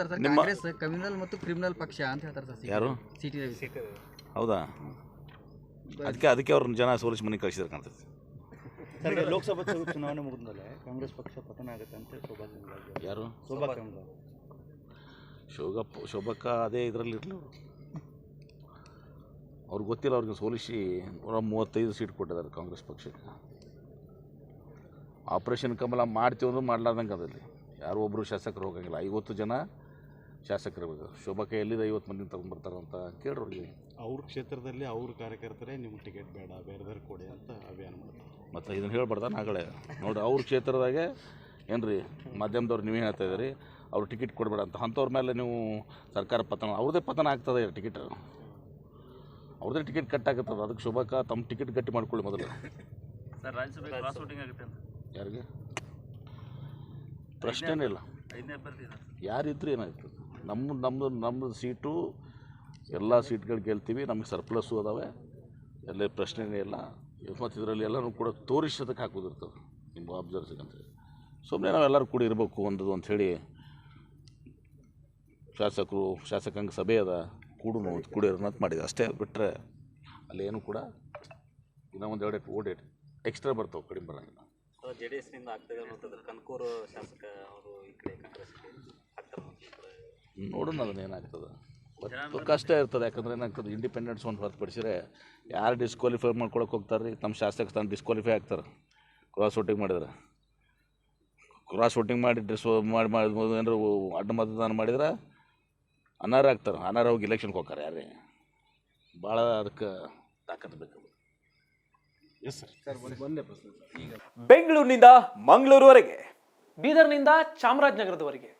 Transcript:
ಹೇಳ್ತಾರೆ ಸರ್ ನಿಮ್ಮ- ಕಾಂಗ್ರೆಸ್ ಕಮ್ಯುನಲ್ ಮತ್ತು ಕ್ರಿಮಿನಲ್ ಪಕ್ಷ ಅಂತ ಹೇಳ್ತಾರೆ ಸರ್ ಯಾರು? C T Ravi. ಹೌದಾ? ಅದಕ್ಕೆ ಅದಕ್ಕೆ ಅವ್ರನ್ನ ಜನ ಸೋಲಿಸಿ ಮನೆಗೆ ಕಳಿಸಿದ್ರೆ ಕಾಣ್ತೈತಿ. ಸರ್ ಈಗ ಲೋಕಸಭಾ ಚು- ಚುನಾವಣೆ ಮುಗಿದ್ಮೇಲೆ ಕಾಂಗ್ರೆಸ್ ಪಕ್ಷ ಪತನ ಆಗುತ್ತೆ ಅಂತ ಶೋಭಾ ಕರಂದ್ಲಾಜೆ ಯಾರು? ಶೋಭಾ ಕರಂದ್ಲಾಜೆ ಶೋಭಪ್ಪ ಶೋಭಕ್ಕ ಅದೇ ಇದರಲ್ಲಿ ಇರಲಿ ಅವರು. ಅವ್ರಿಗೆ ಗೊತ್ತಿಲ್ಲ ಅವ್ರಿಗೆ ಸೋಲಿಸಿ ನೂರ ಮೂವತ್ತೈದು ಸೀಟ್ ಕೊಟ್ಟಿದ್ದಾರೆ ಕಾಂಗ್ರೆಸ್ ಪಕ್ಷಕ್ಕೆ. ಆಪರೇಷನ್ ಕಮಲ ಮಾಡ್ತೀವಿ ಅಂದ್ರೆ ಮಾಡ್ಲಾರ್ದಂಗೆ ಅದಲ್ಲಿ ಯಾರು ಒಬ್ಬರು ಶಾಸಕರು ಹೋಗಂಗಿಲ್ಲ. ಐವತ್ತು ಜನ ಶಾಸಕರು ಶೋಭಾ ಶೋಭಕ್ಕ ಎಲ್ಲಿದೆ ಐವತ್ತು ಮಂದಿ ಅಂತ ಕೇಳ್ರಿ ಅವ್ರಿಗೆ ಅವ್ರ ಕ್ಷೇತ್ರದಲ್ಲಿ ಅವ್ರ ಕಾರ್ಯಕರ್ತರೇ ನಿಮ್ಗೆ ಟಿಕೆಟ್ ಬೇಡ ಬೇರೆ ಬೇರೆ ಕೊಡಿ ಅಂತ ಅಭಿಯಾನ ಮಾಡ್ತಾರೆ. ಮತ್ತು ಇದನ್ನು ಹೇಳ್ಬಾರ್ದ ನಾಗಳೇ. ನೋಡಿರಿ ಅವ್ರ ಕ್ಷೇತ್ರದಾಗೆ ಏನು ರೀ ಮಾಧ್ಯಮದವ್ರು ನೀವೇ ಹೇಳ್ತಾ ಇದ್ದೀರಿ ಅವ್ರು ಟಿಕೆಟ್ ಕೊಡಬೇಡ ಅಂತ. ಅಂಥವ್ರ ಮೇಲೆ ನೀವು ಸರ್ಕಾರ ಪತನ ಅವ್ರದ್ದೇ ಪತನ ಆಗ್ತದೆ ಟಿಕೆಟ್ ಅವ್ರದ್ದೇ ಟಿಕೆಟ್ ಕಟ್ ಆಗುತ್ತದೆ. ಅದಕ್ಕೆ ಶುಭಕ್ಕ ತಮ್ಮ ಟಿಕೆಟ್ ಗಟ್ಟಿ ಮಾಡ್ಕೊಳ್ಳಿ ಮೊದಲು. ಸರ್ ರಾಜ್ಯಸಭೆ ಕ್ರಾಸ್ ವೋಟಿಂಗ್ ಆಗುತ್ತೆ ಅಂತ. ಯಾರಿಗೆ? ಪ್ರಶ್ನೆ ಇಲ್ಲ. ಏನಾಗ್ತದೆ ಯಾರಿದ್ರು ಏನಾಯ್ತು? ನಮ್ಮ ನಮ್ಮದು ನಮ್ಮ ಸೀಟು ಎಲ್ಲ ಸೀಟ್ಗಳು ಗೆಲ್ತೀವಿ ನಮಗೆ ಸರ್ಪ್ಲಸ್ಸು ಅದಾವೆ. ಎಲ್ಲ ಪ್ರಶ್ನೆನೇ ಇಲ್ಲ. ಮತ್ತು ಇದರಲ್ಲಿ ಎಲ್ಲರೂ ಕೂಡ ತೋರಿಸೋದಕ್ಕೆ ಹಾಕೋದಿರ್ತದೆ ನಿಮ್ಮ ಅಬ್ಸರ್ವ್ಸಿಗೆ ಅಂತೇಳಿ ಸುಮ್ಮನೆ ನಾವೆಲ್ಲರೂ ಕೂಡ ಇರಬೇಕು ಒಂದದು ಅಂಥೇಳಿ ಶಾಸಕರು, ಶಾಸಕಾಂಗ ಸಭೆ ಅದ. ಕೂಡನು ಕೂಡಿರೋಣ ಅಂತ ಮಾಡಿದೆ. ಅಷ್ಟೇ ಬಿಟ್ಟರೆ ಏನು ಕೂಡ ಇನ್ನೂ ಒಂದು ಎರಡು ಓಟ್ ಎಕ್ಸ್ಟ್ರಾ ಬರ್ತಾವೆ, ಕಡಿಮೆ ಬರೋಂಗಿಲ್ಲ. ಜೆ ಡಿ ಎಸ್ನಿಂದ ಆಗ್ತದೆ ಕನಕೂರು ಶಾಸಕ ಅವರು ಈ ಕಡೆ ನೋಡೋಣ ಅದನ್ನ ಏನಾಗ್ತದೆ. ಒಟ್ಟು ಕಷ್ಟ ಇರ್ತದೆ. ಯಾಕಂದ್ರೆ ಏನಾಗ್ತದೆ ಇಂಡಿಪೆಂಡೆನ್ಸ್ ಒಂದು ಹೊರತುಪಡಿಸಿದ್ರೆ ಯಾರು ಡಿಸ್ಕ್ವಾಲಿಫೈ ಮಾಡ್ಕೊಳಕ್ಕೆ ಹೋಗ್ತಾರೆ ರೀ ತಮ್ಮ ಶಾಸಕ ತಾನು ಡಿಸ್ಕ್ವಾಲಿಫೈ ಆಗ್ತಾರೆ. ಕ್ರಾಸ್ ವೋಟಿಂಗ್ ಮಾಡಿದ್ರೆ. ಕ್ರಾಸ್ ವೋಟಿಂಗ್ ಮಾಡಿ ಡಿಸ್ ಮಾಡಿ ಮಾಡಿ ಏನಾರು ಅಡ್ಡ ಮತದಾನ ಮಾಡಿದ್ರೆ ಅನಾರ ಆಗ್ತಾರೆ. ಅನಾರ ಹೋಗಿ ಇಲೆಕ್ಷನ್ಗೆ ಹೋಗ್ತಾರೆ ಯಾರೇ. ಭಾಳ ಅದಕ್ಕೆ ತಾಕತ್ತು ಬೇಕು. Yes sir. ಬೆಂಗಳೂರಿನಿಂದ ಮಂಗಳೂರುವರೆಗೆ ಬೀದರ್ನಿಂದ ಚಾಮರಾಜನಗರದವರೆಗೆ.